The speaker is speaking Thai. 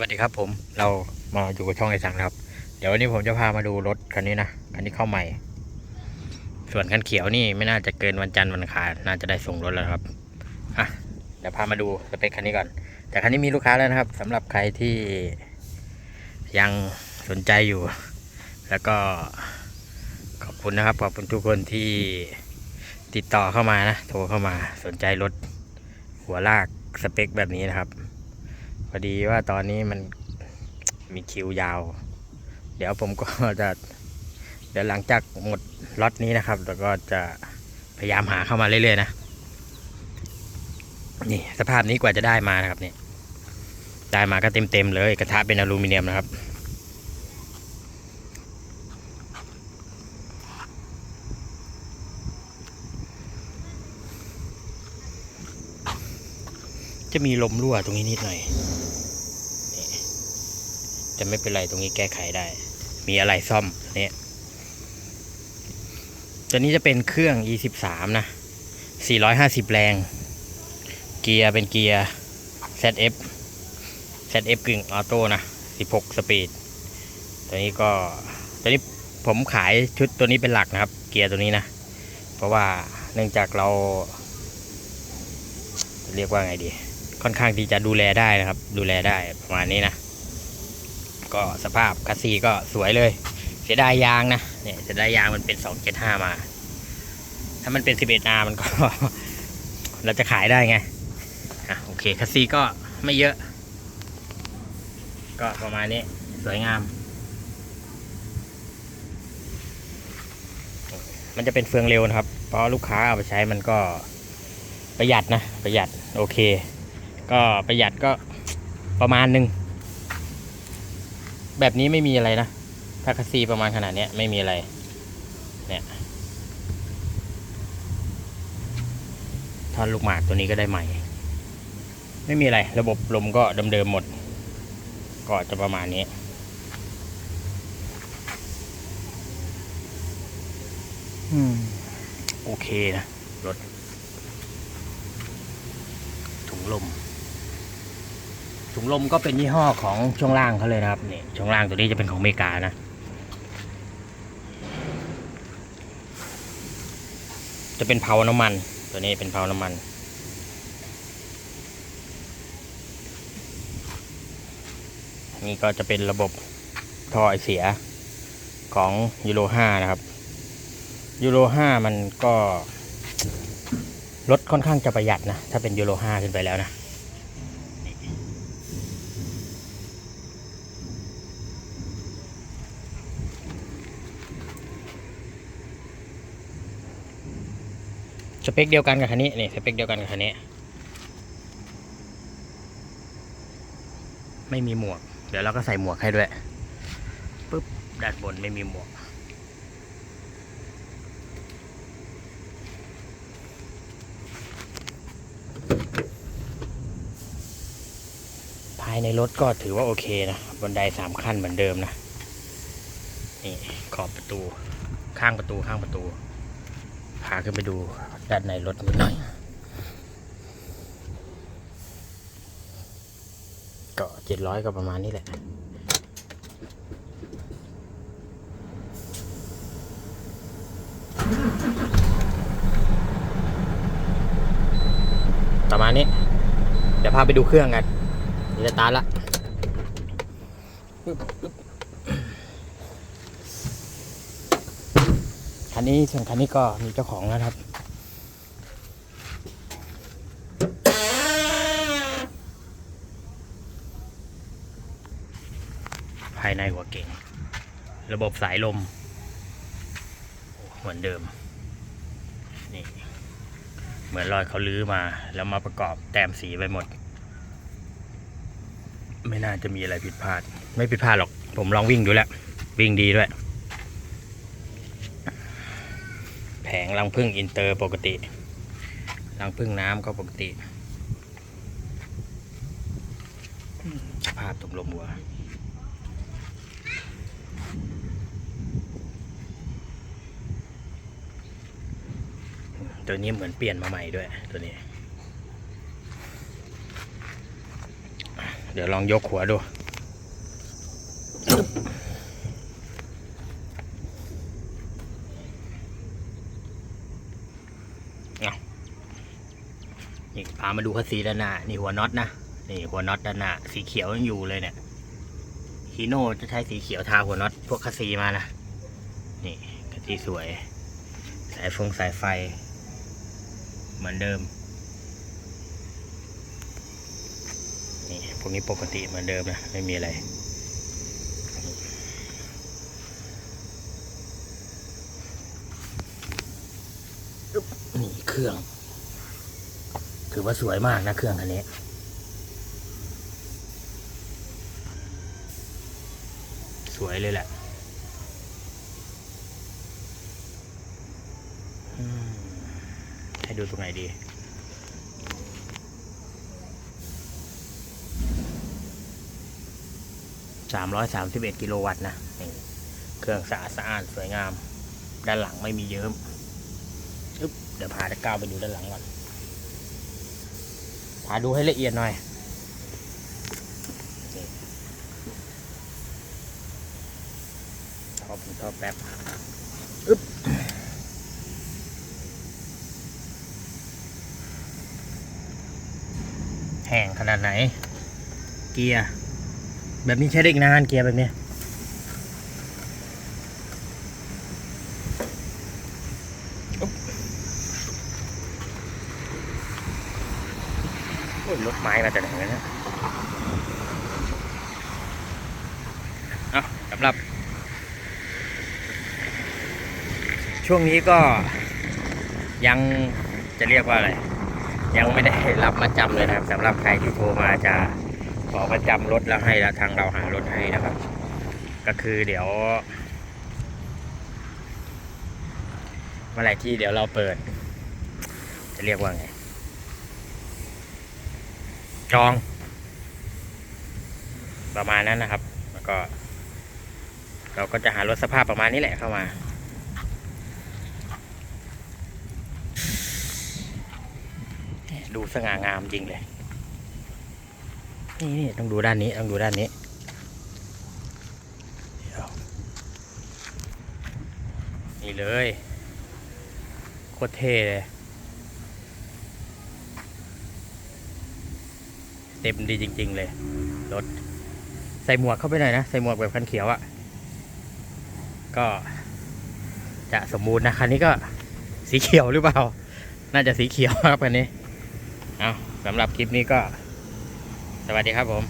วัสดีครับผมเรามาอยู่กับช่องไอสังครับ เดี๋ยววันนี้ผมจะพามาดูรถคันนี้นะคันนี้เข้าใหม่ ส่วนคันเขียวนี่ไม่น่าจะเกินวันจันทร์วันคารน่าจะได้ส่งรถแล้วครับอะเดี๋ยวพามาดูสเปคคันนี้ก่อน แต่คันนี้มีลูกค้าแล้วนะครับสำหรับใครที่ยังสนใจอยู่ แล้วก็ขอบคุณนะครับขอบคุณทุกคนที่ติดต่อเข้ามานะโทรเข้ามาสนใจรถหัวลากสเปคแบบนี้นะครับ พอดีว่าตอนนี้มันมีคิวยาว เดี๋ยวผมก็จะเดี๋ยวหลังจากหมดล็อตนี้นะครับ แล้วก็จะพยายามหาเข้ามาเรื่อยๆนะนี่สภาพนี้กว่าจะได้มานะครับนี่ได้มาก็เต็มๆเลยกระทะเป็นอลูมิเนียมนะครับจะมีลมรั่วตรงนี้นิดหน่อย แต่ไม่เป็นไรตรงนี้แก้ไขได้ มีอะไรซ่อมเนี่ยตัวนี้จะเป็นเครื่อง E13 นะ 450 แรง เกียร์เป็นเกียร์ ZF ZF กึ่งออโต้นะ 16 สปีด ตัวนี้ก็ ตัวนี้ผมขายชุดตัวนี้เป็นหลักนะครับ เกียร์ตัวนี้นะ เพราะว่าเนื่องจากเรา เรียกว่าไงดี ค่อนข้างที่จะดูแลได้นะครับ ดูแลได้ประมาณนี้นะ ก็สภาพคัสซีก็สวยเลย เสียดายยางนะเนี่ยเสียดายยางมันเป็น275มา ถ้ามันเป็น 11R มันก็ เราจะขายได้ไงอะโอเคคัสซีก็ไม่เยอะ ก็ประมาณนี้สวยงาม มันจะเป็นเฟืองเร็วนะครับ เพราะลูกค้าเอาไปใช้มันก็ประหยัดนะ ประหยัดโอเค ก็ประหยัดก็ประมาณหนึ่ง แบบนี้ไม่มีอะไรนะถ้าคัสซีประมาณขนาดเนี้ยไม่มีอะไร เนี่ยท่อนลูกหมากตัวนี้ก็ได้ใหม่ ไม่มีอะไรระบบลมก็เดิมๆหมด ก็จะประมาณนี้อืมโอเคนะ รถถุงลม ถุงลมก็เป็นยี่ห้อของช่วงล่างเขาเลยนะครับนี่ช่วงล่างตัวนี้จะเป็นของอเมริกานะ จะเป็นเผาน้ำมัน ตัวนี้เป็นเผาน้ำมัน นี่ก็จะเป็นระบบท่อไอเสียของยูโร5นะครับยูโร5มันก็รถค่อนข้างจะประหยัดนะ ถ้าเป็นยูโร5ขึ้นไปแล้วนะ สเปคเดียวกันกับคันนี้นี่สเปคเดียวกันกับคันนี้ ไม่มีหมวก เดี๋ยวเราก็ใส่หมวกให้ด้วยปุ๊บด้านบนไม่มีหมวกภายในรถก็ถือว่าโอเคนะบันไดสามขั้นเหมือนเดิมนะนี่ขอบประตูข้างประตูข้างประตูพาขึ้นไปดู ด้านในรถนิดหน่อย ก็เจ็ดร้อยก็ประมาณนี้แหละประมาณนี้ เดี๋ยวพาไปดูเครื่องกันนี่จะตาละคันนี้ส่วนคันนี้ก็มีเจ้าของแล้วครับ ภายในหัวเก่ง ระบบสายลม เหมือนเดิม นี่ เหมือนรอยเขาลื้อมา แล้วมาประกอบแต้มสีไปหมด ไม่น่าจะมีอะไรผิดพลาด ไม่ผิดพลาดหรอก ผมลองวิ่งดูแล้ว วิ่งดีด้วย แผงรังพึ่งอินเตอร์ปกติ รังพึ่งน้ำก็ปกติสภาพตกลมหัว ตัวนี้เหมือนเปลี่ยนมาใหม่ด้วยตัวนี้ เดี๋ยวลองยกหัวดูนี่พามาดูคัสซีด้านหน้า นี่หัวน็อตนะ นี่หัวน็อตด้านหน้า สีเขียวยังอยู่เลยเนี่ย ฮีโน่จะใช้สีเขียวทาหัวน็อตพวกคัสซีมานะ นี่คัสซีสวย สายฟงสายไฟ เหมือนเดิม นี่พวกนี้ปกติเหมือนเดิมนะ ไม่มีอะไรนี่เครื่อง ถือว่าสวยมากนะเครื่องคันนี้ สวยเลยแหละให้ดูตรงไหนดี สามร้อยสามสิบเอ็ดกิโลวัตต์นะ เครื่องสะอาดสะอาดสวยงาม ด้านหลังไม่มีเยิ้มเดี๋ยวพาตะก้าวไปดูด้านหลังก่อน พาดูให้ละเอียดหน่อย ท่อผมท่อแป๊บอึ๊บแห้งขนาดไหน เกียร์ แบบนี้ใช้ได้อีกนานเกียร์แบบเนี้ยอุ๊บโอ้ยรถไม้มาจากไหนวะเนี่ยเอาสำหรับ ช่วงนี้ก็ยังจะเรียกว่าอะไร ยังไม่ได้รับมาจำเลยนะครับสำหรับใครที่โทรมาจะขอประจำรถแล้วให้แล้วทางเราหารถให้นะครับ ก็คือเดี๋ยวเมื่อไหร่ที่เดี๋ยวเราเปิด จะเรียกว่าไง จอง ประมาณนั้นนะครับ แล้วก็ เราก็จะหารถสภาพประมาณนี้แหละเข้ามา ดูสง่างามจริงเลย นี่นี่ต้องดูด้านนี้ต้องดูด้านนี้นี่เลยโคตรเท่เลยเต็มดีจริง ๆ เลยรถใส่หมวกเข้าไปหน่อยนะ ใส่หมวกแบบคันเขียวอะ่ะ ก็จะสมบูรณ์นะคันนี้ก็สีเขียวหรือเปล่า น่าจะสีเขียวครับคันนี้ เอาสำหรับคลิปนี้ก็ สวัสดีครับผม